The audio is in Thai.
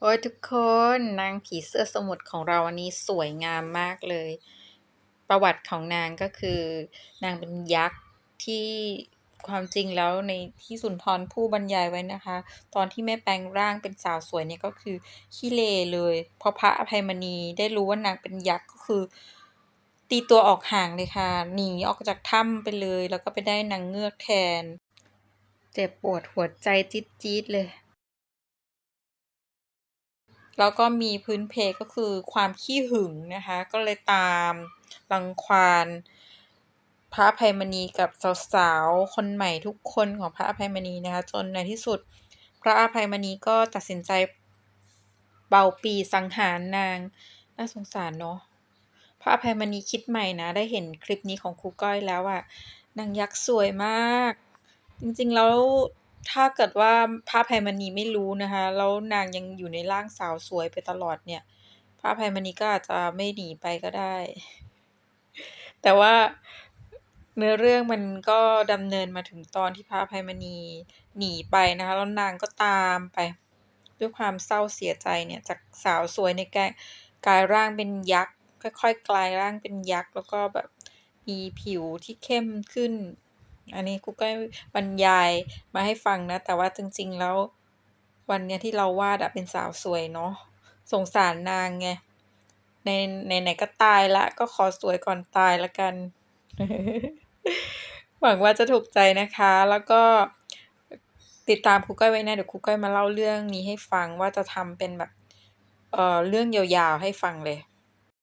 โอ้ยทุกคนนางผีเสื้อสมุทรของเราอันนี้สวยงามมากเลย ประวัติของนางก็คือ นางเป็นยักษ์ที่ความจริงแล้วในที่สุนทรผู้บรรยายไว้นะคะ ตอนที่แม่แปลงร่างเป็นสาวสวยเนี่ยก็คือขี้เลเลยพราะพระอภัยมณีได้รู้ว่านางเป็นยักษ์ก็คือ ตีตัวออกห่างเลยค่ะหนีออกจากถ้ำไปเลย แล้วก็ไปได้นางเงือกแทน เจ็บปวดหัวใจจี๊ดๆเลย แล้วก็มีพื้นเพก็คือความขี้หึงนะคะ ก็เลยตามรังควานพระอภัยมณีกับสาวๆ คนใหม่ทุกคนของพระอภัยมณีนะคะ จนในที่สุด พระอภัยมณีก็ตัดสินใจเป่าปีสังหารนาง น่าสงสารเนาะ พระอภัยมณีคิดใหม่นะ ได้เห็นคลิปนี้ของครูก้อยแล้วอะนางยักษ์สวยมาก จริงๆแล้ว ถ้าเกิดว่าพระอภัยมณีไม่รู้นะคะ แล้วนางยังอยู่ในร่างสาวสวยไปตลอดเนี่ย พระอภัยมณีก็อาจจะไม่หนีไปก็ได้ แต่ว่าเนื้อเรื่องมันก็ดำเนินมาถึงตอนที่พระอภัยมณีหนีไปนะคะ แล้วนางก็ตามไป ด้วยความเศร้าเสียใจเนี่ย จากสาวสวยในแกกลายร่างเป็นยักษ์ค่อยๆกลายร่างเป็นยักษ์ แล้วก็แบบมีผิวที่เข้มขึ้น อันนี้ครูก้อยบรรยายมาให้ฟังนะ แต่ว่าจริง ๆ แล้ววันเนี้ยที่เราวาดอะเป็นสาวสวยเนาะสงสารนางไงในไหนๆก็ตายล้วก็ขอสวยก่อนตายล้วกัน หวังว่าจะถูกใจนะคะ แล้วก็ติดตามครูก้อยไว้นะเดี๋ยวครูก้อยมาเล่าเรื่องนี้ให้ฟังว่าจะทำเป็นแบบเอ่อเรื่องยาวๆให้ฟังเลย